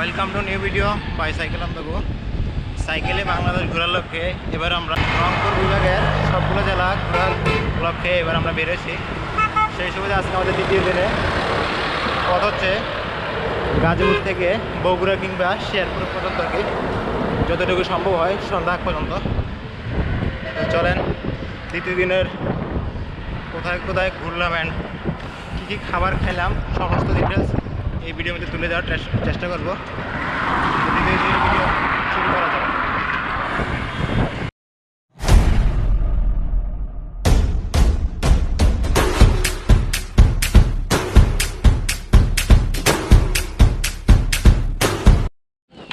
Welcome to new video bicycle আম দেবো সাইকেলে বাংলাদেশ ঘোরার লক্ষ্যে এবার আমরা রংপুর বিভাগের সবগুলো জেলা ঘোরার লক্ষ্যে এবার আমরা বেরোছি সেই সুবিধা আজকে আমাদের দ্বিতীয় দিনে। পথ হচ্ছে গাজীপুর থেকে বগুড়া কিংবা শেরপুর পর্যন্ত আর কি। যতটুকু সম্ভব হয় সন্ধ্যা পর্যন্ত। চলেন দ্বিতীয় দিনের কোথায় কোথায় ঘুরলাম অ্যান্ড কী কী খাবার খেলাম সমস্ত ডিটেলস এই ভিডিওর মধ্যে তুলে দেওয়ার চেষ্টা করব।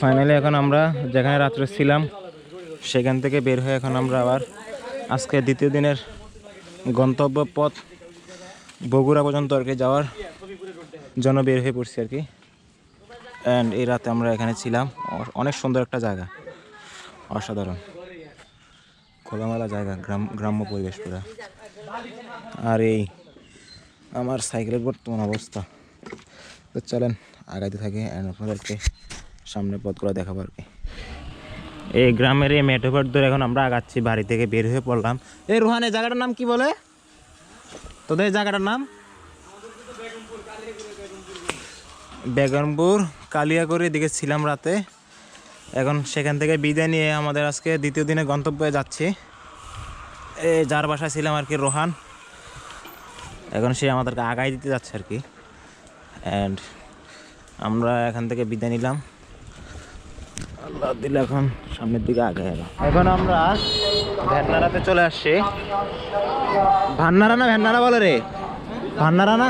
ফাইনালি এখন আমরা যেখানে রাত্রে ছিলাম, সেখান থেকে বের হয়ে এখন আমরা আবার আজকে দ্বিতীয় দিনের গন্তব্য পথ বগুড়া পর্যন্ত আর কি যাওয়ার জন্য বের হয়ে পড়ছি আর কি। অ্যান্ড এই রাতে আমরা এখানে ছিলাম। অনেক সুন্দর একটা জায়গা। অসাধারণ। খোলামেলা জায়গা, গ্রাম গ্রাম্য পরিবেশ পুরো। আর এই আমার সাইকেলের বর্তমান অবস্থা। তো চলেন, আগাইতে থাকি অ্যান্ড আপনাদেরকে সামনে পথগুলো দেখাবো আর কি। এই গ্রামের এই মেঠোপথ ধরে এখন আমরা আগাচ্ছি, বাড়ি থেকে বের হয়ে পড়লাম। এই রোহান, এই জায়গাটার নাম কি বলে? তোদের জায়গাটার নাম? বেগমপুর কালিয়াগড় দিকে ছিলাম রাতে। এখন সেখান থেকে বিদায় নিয়ে আমাদের আজকে দ্বিতীয় দিনে গন্তব্যে যাচ্ছি। এ, যার বাসায় ছিলাম আর কি রোহান। এখন সে আমাদেরকে আগাই দিতে যাচ্ছে আর কি। অ্যান্ড আমরা এখান থেকে বিদায় নিলাম। আল্লাহ দিলে এখন সামনের দিকে আগে গেল এখন আমরা ভ্যাটনারাতে চলে আসছি। ভান্নারা না ভ্যান্নারা বলে রে? ভান্নারা না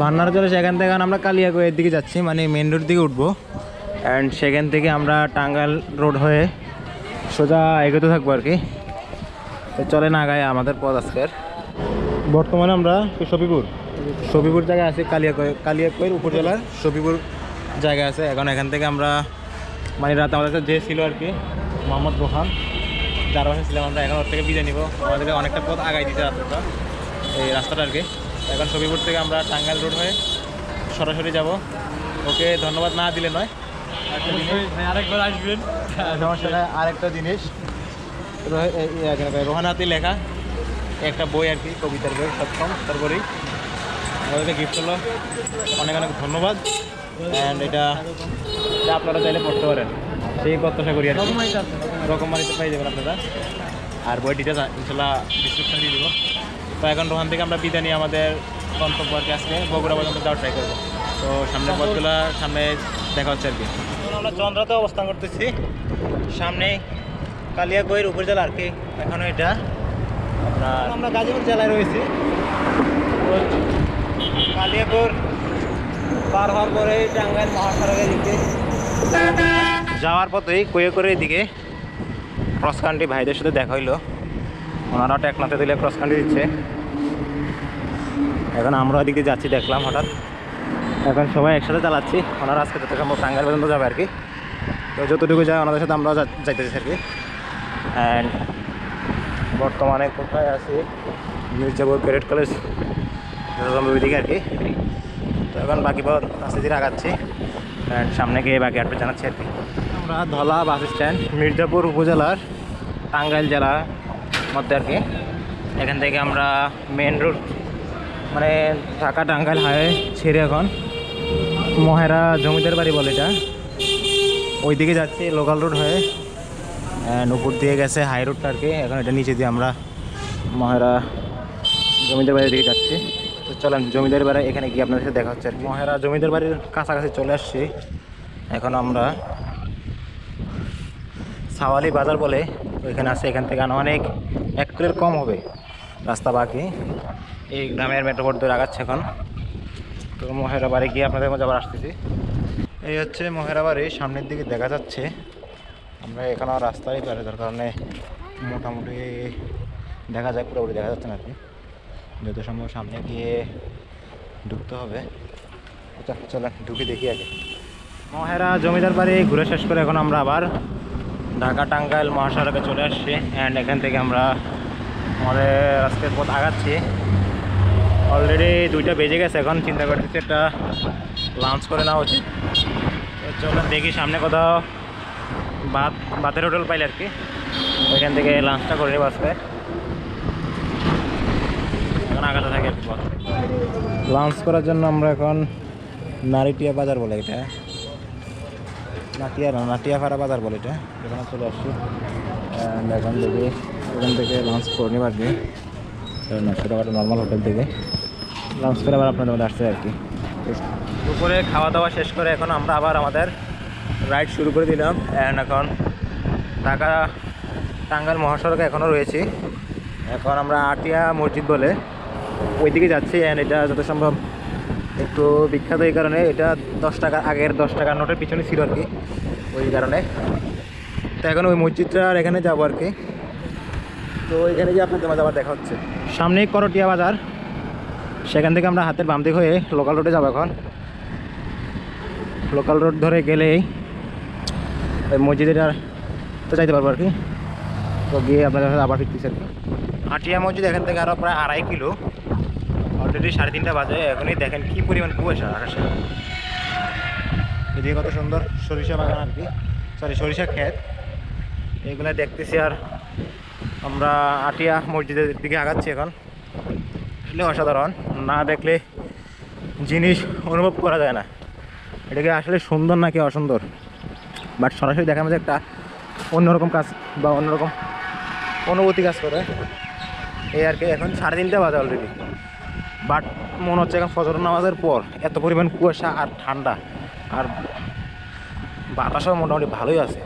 ভান্নারা চলে সেখান থেকে আমরা কালিয়াগড়ের দিকে যাচ্ছি মানে মেন রোড দিকে উঠবো। অ্যান্ড সেখান থেকে আমরা টাঙ্গাইল রোড হয়ে সোজা এগোতে থাকব আর কি। তো চলে না গায়ে আমাদের পথ আজকের। বর্তমানে আমরা সফিপুর সফিপুর জায়গায় আছি কালিয়াকৈ কালিয়াকৈর উপজেলার সফিপুর জায়গা আছে। এখন এখান থেকে আমরা মানে রাত আমাদের যে ছিল আর কি, মোহাম্মদ রোহান যার বাসায় ছিলাম আমরা, এখন ওর থেকে বিদায় নিব। আমাদেরকে অনেকটা পথ আগাই দিতে রাস্তাটা এই রাস্তাটা আর কি। এখন সফিপুর থেকে আমরা টাঙ্গাইল রোড হয়ে সরাসরি যাব। ওকে ধন্যবাদ না দিলে নয়। আরেকবার আসবেন। সমস্যা আরেকটা জিনিস। রোহানাতি লেখা। একটা বই আর কি কবিতার বই সক্ষম তারপরেই আমাদেরকে গিফট হলো অনেক অনেক ধন্যবাদ। অ্যান্ড এটা আপনারা চাইলে পড়তে পারেন। সেই প্রত্যাশা করি আর রকমারিতে পাই যাবেন আপনারা। আর বই ডিটেলস ইনশাল্লাহ ডিসক্রিপশন দিয়ে দিব। তো এখন ওখান থেকে আমরা বিদায় নিয়ে আমাদের গন্তব্য আর কি আজকে, বগুড়া পর্যন্ত যাওয়ার ট্রাই করব। তো সামনে পথগুলা, সামনে দেখা হচ্ছে আর কি। আমরা চন্দ্রাতে অবস্থান করতেছি। সামনে কালিয়াগৈর উপজেলা আর কি, এখনও এটা। আপনার আমরা গাজীপুর জেলায় রয়েছি। তো কালিয়াগড় পার হওয়ার পরে টাঙ্গাইল মহাসড়কের দিকে যাওয়ার পথেই কয়ে করে এদিকে ক্রস কান্ট্রি ভাইদের সাথে দেখা হইল। ওনারা টেকনাতে দিলে ক্রস কান্ট্রি দিচ্ছে। এখন আমরা ওদিক দিয়ে যাচ্ছি, দেখলাম হঠাৎ। এখন সবাই একসাথে চালাচ্ছি। ওনারা আজকে যত সম্ভব টাঙ্গাইল পর্যন্ত যাবে আর কি। তো যতটুকু যায় ওনাদের সাথে আমরাও যাইতেছি আর কি। অ্যান্ড বর্তমানে কোথায় আছি? মির্জাপুর ক্যাডেট কলেজ ওইদিকে আর কি। তো এখন বাকি পথ আস্তে ধীরে আগাচ্ছি। অ্যান্ড সামনে গিয়ে বাকি আপডেট জানাচ্ছি আর কি। আমরা ধলা বাস স্ট্যান্ড মির্জাপুর উপজেলার টাঙ্গাইল জেলার মধ্যে আর কি। এখান থেকে আমরা মেন রোড মানে ঢাকা টাঙ্গাইল হাইওয়ে ছেড়ে এখন মহেরা জমিদার বাড়ি বলে এটা। ওইদিকে যাচ্ছি লোকাল রোড হয়ে উপর দিয়ে গেছে হাই রোডটা আর কি। এখন এটা নিচে দিয়ে আমরা মহেরা জমিদার বাড়ির দিকে যাচ্ছি। তো চলেন, জমিদার বাড়ি এখানে গিয়ে আপনাদের সাথে দেখা হচ্ছে আর মহেরা জমিদার বাড়ির কাছাকাছি চলে আসছি। এখন আমরা সাওয়ালি বাজার বলে ওইখানে আছে, এখান থেকে অনেক, এক কিলোর কম হবে। রাস্তা বাকি। এই গ্রামের মেট্রোপোর্ট ধরে আগাচ্ছে এখন। তো মহেরা বাড়ি গিয়ে আপনাদের মধ্যে আবার আসতেছি। এই হচ্ছে মহেরা বাড়ি, সামনের দিকে দেখা যাচ্ছে। আমরা এখানে রাস্তায় পারে, যার কারণে মোটামুটি দেখা যায়, পুরোপুরি দেখা যাচ্ছে না আর কি। যত সম্ভব সামনে গিয়ে ঢুকতে হবে। আচ্ছা চলেন, ঢুকে দেখি আগে। মহেরা জমিদার বাড়ি, ঘুরে শেষ করে এখন আমরা আবার ঢাকা টাঙ্গাইল মহাসড়কে চলে আসছি। অ্যান্ড এখান থেকে আমরা আমাদের আজকের পথ আগাচ্ছি। অলরেডি দুইটা বেজে গেছে এখন, চিন্তা করতেছি একটা লাঞ্চ করে নেওয়া উচিত। চলুন দেখি সামনে কোথাও বাত বাতের হোটেল পাইলে আর কি। ওইখান থেকে লাঞ্চটা করে নেব আজকে। এখন আগাতে থাকে লাঞ্চ করার জন্য আমরা এখন নারিটিয়া বাজার বলে এটা। নাটিয়া না নাটিয়াপাড়া বাজার বলে এটা। এখানে চলে আসছি। এখন দেখি, এখান থেকে লাঞ্চ করে নেব আর কি। কারণ ছোটোখাটো নর্মাল হোটেল থেকে। লাঞ্চ করে আবার আপনাদের মধ্যে আসছে আর কি। দুপুরে খাওয়া দাওয়া শেষ করে এখন আমরা আবার আমাদের রাইড শুরু করে দিলাম। অ্যান্ড এখন ঢাকা, টাঙ্গাইল মহাসড়কে এখনও রয়েছি। এখন আমরা আটিয়া মসজিদ বলে ওইদিকে যাচ্ছি। অ্যান্ড এটা যত সম্ভব একটু বিখ্যাত এই কারণে এটা দশ টাকা, আগের দশ টাকার নোটের পিছনে ছিল আর কি, ওই কারণে। তো এখন ওই মসজিদটার এখানে যাব আর কি। তো এখানে গিয়ে আপনাদের মাঝে আবার দেখা হচ্ছে। সামনেই করটিয়া বাজার, সেখান থেকে আমরা হাতের বাম দিক হয়ে লোকাল রোডে যাব এখন। লোকাল রোড ধরে গেলেই ওই মসজিদের তো যাইতে পারব আর কি। তো গিয়ে আপনাদের আবার ফিরতেছি আর কি। আটিয়া মসজিদ এখান থেকে আরও প্রায় আড়াই কিলো। অলরেডি সাড়ে তিনটা বাজে, এখনই দেখেন কি পরিমাণ কুয়াশা, আকাশে। এদিকে কত সুন্দর সরিষা বাগান আর কি। সরি সরিষা ক্ষেত। এগুলো দেখতেছি আর আমরা আটিয়া মসজিদের দিকে আগাচ্ছি এখন। আসলে অসাধারণ, না দেখলে জিনিস অনুভব করা যায় না। এটাকে আসলে সুন্দর নাকি অসুন্দর? বাট সরাসরি দেখার মধ্যে একটা অন্যরকম কাজ বা অন্যরকম অনুভূতি কাজ করে। এই আর কি, এখন সাড়ে তিনটা বাজে অলরেডি বাট মনে হচ্ছে এখন ফজর নামাজের পর এত পরিমাণ কুয়াশা আর ঠান্ডা। আর বাতাসও মোটামুটি ভালোই আছে।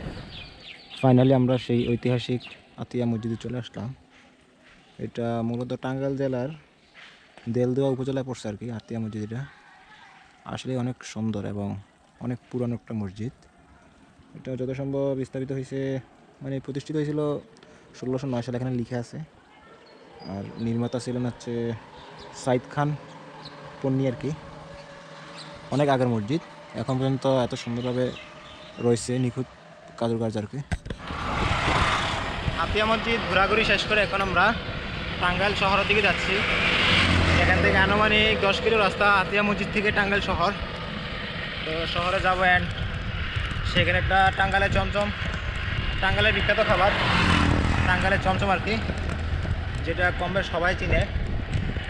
ফাইনালি আমরা সেই ঐতিহাসিক আতিয়া মসজিদে চলে আসলাম। এটা মূলত টাঙ্গাইল জেলার দেলদুয়া উপজেলায় পড়ছে আর কি, আতিয়া মসজিদ এটা আসলে অনেক সুন্দর এবং অনেক পুরানো একটা মসজিদ। এটা যত সম্ভব স্থাপিত হয়েছে মানে প্রতিষ্ঠিত হয়েছিল ষোলোশো নয় সালে, এখানে লিখে আছে। আর নির্মাতা ছিলেন হচ্ছে সাইদ খান, পন্নী আর কি। অনেক আগের মসজিদ, এখন পর্যন্ত এত সুন্দরভাবে রয়েছে, নিখুঁত কাজুকার্য আর কি। আতিয়া মসজিদ, ঘোরাঘুরি শেষ করে এখন আমরা টাঙ্গাইল শহরের দিকে যাচ্ছি। এখান থেকে আনুমানিক দশ কিলো রাস্তা আতিয়া মসজিদ থেকে টাঙ্গাইল শহর। তো শহরে যাব অ্যান্ড সেখানে একটা টাঙ্গাইলের চমচম টাঙ্গালের বিখ্যাত খাবার, টাঙ্গাইলের চমচম আর কি। যেটা কম বেশ সবাই চিনে।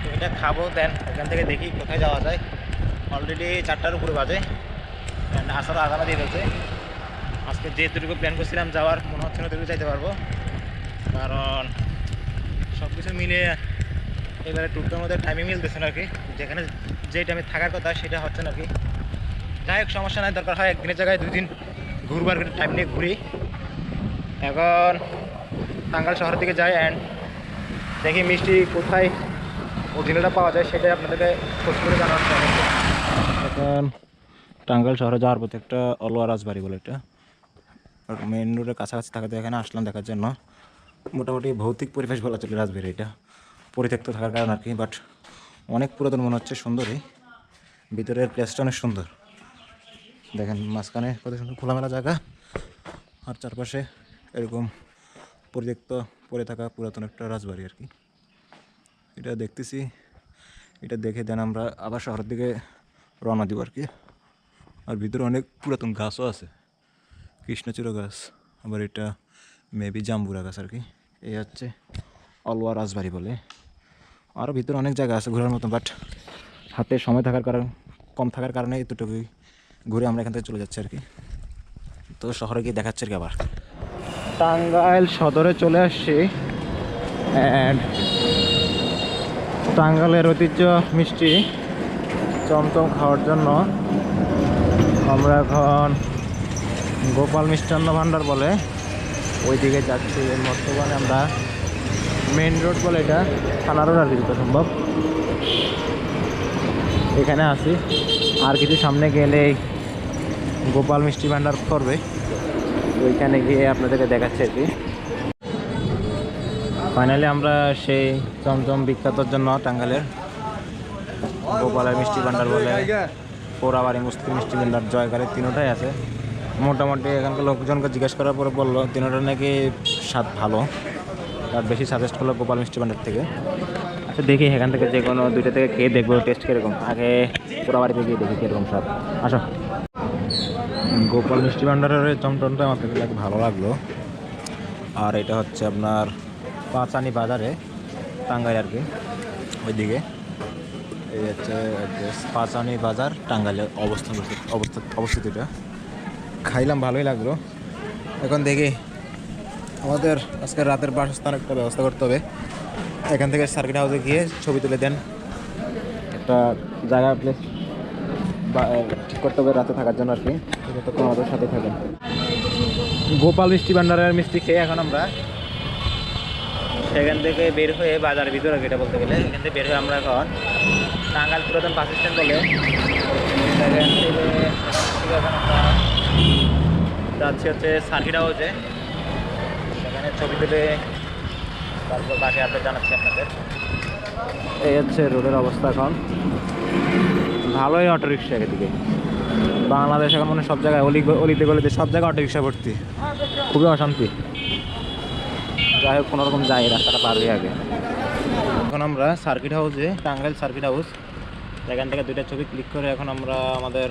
তো এটা খাব, দেন এখান থেকে দেখি কোথায় যাওয়া যায়। অলরেডি চারটার উপরে বাজে। আসারও আগানো দিয়ে ফেলছে আজকে যেহেতুটুকু প্ল্যান করছিলাম যাওয়ার, মনে হচ্ছে না যেতে পারব। কারণ সব কিছু মিলে এবারে ট্যুরটার মধ্যে টাইমে মিলতেছে না আর কি। যেখানে যে টাইমে থাকার কথা, সেটা হচ্ছে না কি। যাই হোক, সমস্যা নাই, দরকার হয় একদিনের জায়গায় দুই দিন ঘুরবার টাইম নিয়ে ঘুরি। এখন টাঙ্গাল শহরের দিকে যাই অ্যান্ড দেখি মিষ্টি কোথায় অরিজিনালটা পাওয়া যায়, সেটাই আপনাদেরকে খোঁজ করে জানার এখন টাঙ্গাইল শহরে যাওয়ার পথে একটা অলওয়া রাজবাড়ি বলে এটা মেন রোডের কাছাকাছি থাকাতে এখানে আসলাম দেখার জন্য। মোটামুটি ভৌতিক পরিবেশ বলা চলে রাজবাড়ি এটা। পরিত্যক্ত থাকার কারণ আর কি বাট অনেক পুরাতন মনে হচ্ছে, সুন্দরই। ভিতরের প্লেসটা অনেক সুন্দর। দেখেন মাঝখানে কত সুন্দর খোলামেলা জায়গা। আর চারপাশে এরকম পরিত্যক্ত পড়ে থাকা পুরাতন একটা রাজবাড়ি আর কি। এটা দেখতেছি, এটা দেখে দেন আমরা আবার শহরের দিকে রওনা দিব আর কি। আর ভিতরে অনেক পুরাতন গাছও আছে, কৃষ্ণচূড়া গাছ, আবার এটা মেবি জাম্বুরা গাছ আর কি। এই হচ্ছে অলওয়া রাজবাড়ি বলে। আরও ভিতরে অনেক জায়গা আছে ঘোরার মতো বাট হাতে সময় থাকার কারণ, কম থাকার কারণে এতটুকুই ঘুরে আমরা এখান থেকে চলে যাচ্ছি আর কি। তো শহরে গিয়ে দেখাচ্ছে আর কি আবার। টাঙ্গাইল সদরে চলে আসছি। অ্যান্ড টাঙ্গাইলের ঐতিহ্য মিষ্টি চমচম খাওয়ার জন্য আমরা এখন গোপাল মিষ্টান্ন ভাণ্ডার বলে ওই দিকে যাচ্ছি বর্তমানে আমরা মেন রোড বলে এটা থানা রোড আর কি সম্ভব। এখানে আসি। আর কিছু সামনে গেলে গোপাল মিষ্টি ভাণ্ডার করবে। ওইখানে গিয়ে আপনাদেরকে দেখাচ্ছে আর কি। ফাইনালি আমরা সেই চমচম বিখ্যাতর জন্য টাঙ্গালের গোপালের মিষ্টি ভাণ্ডার বলে পোড়াবাড়ি মুসলিম মিষ্টি ভাণ্ডার জয়গাড়ি তিনোটাই আছে। মোটামুটি এখানকার লোকজনকে জিজ্ঞেস করার পরে বলল, তিনোটা নাকি স্বাদ ভালো, আর বেশি সাজেস্ট করল গোপাল মিষ্টি ভাণ্ডার থেকে। আচ্ছা দেখি এখান থেকে যে কোনো দুইটা থেকে খেয়ে দেখব টেস্ট কীরকম। আগে পোড়াবাড়িতে গিয়ে দেখি কীরকম স্বাদ। আসো। গোপাল মিষ্টি ভাণ্ডারের চমটনটা আমার কাছে ভালো লাগল। আর এটা হচ্ছে আপনার পাঁচানি বাজারে, টাঙ্গাইল আর কি, ওইদিকে। এই হচ্ছে পাঁচানি বাজার, টাঙ্গাইলে অবস্থান অবস্থা অবস্থিত এটা। খাইলাম, ভালোই লাগল। এখন দেখি আমাদের আজকে রাতের বাসস্থান একটা ব্যবস্থা করতে হবে। এখান থেকে সার্কিট হাউসে গিয়ে ছবি তুলে দেন। একটা জায়গা প্লেস ঠিক করতে হবে রাতে থাকার জন্য আর কি। ততক্ষণ আমাদের সাথে থাকেন। গোপাল মিষ্টি ভান্ডারের মিষ্টি খেয়ে এখন আমরা সেখান থেকে বের হয়ে বাজারের ভিতরে যেটা বলতে গেলে এখান থেকে বের হয়ে আমরা এখন টাঙ্গাল পুরাতন বাস স্ট্যান্ড বলে সেখান থেকে যাচ্ছি হচ্ছে সার্কিট হাউসে। সেখানে ছবি তুলে তারপর বাকি আপডেট জানাচ্ছি আপনাদের। এই হচ্ছে রোডের অবস্থা এখন। ভালোই অটো রিক্সা এদিকে। বাংলাদেশ এখন মানে সব জায়গায় অলি অলিতে গলিতে সব জায়গায় অটো রিক্সা ভর্তি। খুবই অশান্তি। যাই হোক কোনোরকম যাই, রাস্তাটা পার হয়ে আগে। এখন আমরা সার্কিট হাউসে টাঙ্গাইল সার্কিট হাউস এখান থেকে দুইটা ছবি ক্লিক করে এখন আমরা আমাদের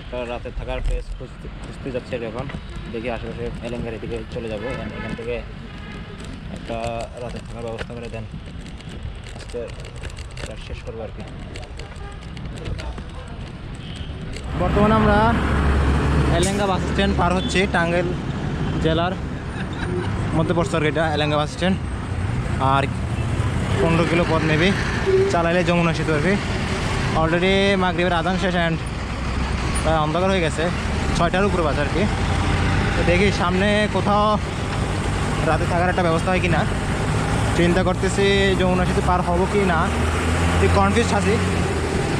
একটা রাতে থাকার প্লেস খুঁজতে খুঁজতে যাচ্ছি এখন। দেখি আশেপাশে এলেঙ্গার দিকে চলে যাব। এখান থেকে একটা রাতে থাকার ব্যবস্থা করে দেন। আজকে শেষ করব আর কি। বর্তমানে আমরা এলেঙ্গা বাস স্ট্যান্ড পার হচ্ছি, টাঙ্গাইল জেলার মধ্যে পড়ছে আর এটা, এলেঙ্গা বাস স্ট্যান্ড। আর পনেরো কিলো পথ নেবে, চালাইলে যমুনা সেতু আর কি। অলরেডি মাগরীবের আদান শেষ অ্যান্ড প্রায় অন্ধকার হয়ে গেছে, ছয়টার উপরে বাস আর কি। দেখি সামনে কোথাও রাতে থাকার একটা ব্যবস্থা হয় কি না চিন্তা করতেছি যমুনা সেতু পার হব কি না। তুই কনফিউজ আছি।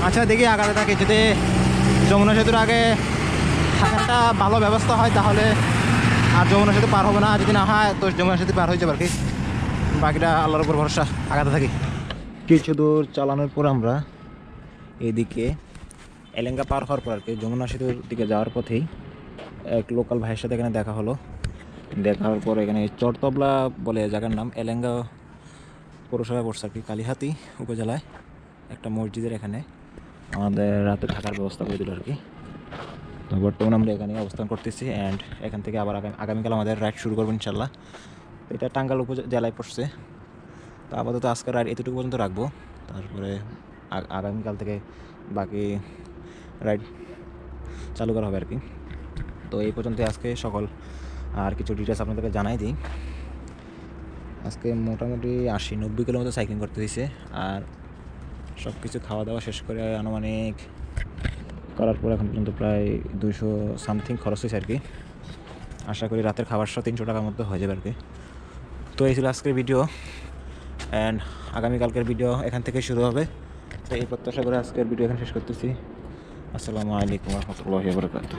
আচ্ছা দেখি আগামী থাকি, যদি যমুনা সেতুর আগে থাকারটা ভালো ব্যবস্থা হয়, তাহলে আর যমুনা সেতু পার হবে না যদি না হয়, তো যমুনা সেতু পার হয়ে যাবে আর কি। বাকিটা আল্লাহর উপর ভরসা, আগাতে থাকি। কিছু দূর চালানোর পর আমরা এদিকে এলেঙ্গা পার হওয়ার পর আর কি, যমুনা সেতুর দিকে যাওয়ার পথেই এক লোকাল ভাইয়ের সাথে এখানে দেখা হলো। দেখা হওয়ার পর এখানে চরতবলা বলে জায়গার নাম, এলেঙ্গা পৌরসভায় পড়ছে আর কি, কালীহাতি উপজেলায় একটা মসজিদের এখানে। আমাদের রাতে থাকার ব্যবস্থা করে দিল আর কি। তো বর্তমানে আমরা এখানে অবস্থান করতেছি অ্যান্ড এখান থেকে আবার আগামী আগামীকাল আমাদের রাইড শুরু করব ইনশাল্লাহ এটা টাঙ্গাল উপজেলায় পড়ছে। তো আপাতত আজকের রাইড এতটুকু পর্যন্ত রাখব। তারপরে আগামীকাল থেকে বাকি রাইড চালু করা হবে আর কি। তো এই পর্যন্ত আজকে সকল। আর কিছু ডিটেলস আপনাদেরকে জানাই দিই। আজকে মোটামুটি আশি নব্বই কিলোমিটার সাইক্লিং করতে হয়েছে আর সব কিছু খাওয়া দাওয়া শেষ করে আনুমানিক করার পর এখন পর্যন্ত প্রায় দুশো সামথিং খরচ হয়েছে আর কি। আশা করি রাতের খাবার সহ তিনশো টাকার মধ্যে হয়ে যাবে আর কি। তো এই ছিল আজকের ভিডিও অ্যান্ড আগামীকালকের ভিডিও এখান থেকে শুরু হবে। তো এই প্রত্যাশা করে আজকের ভিডিও এখানে শেষ করতেছি। আসসালামু আলাইকুম রহমতুল্লাহ বরকাত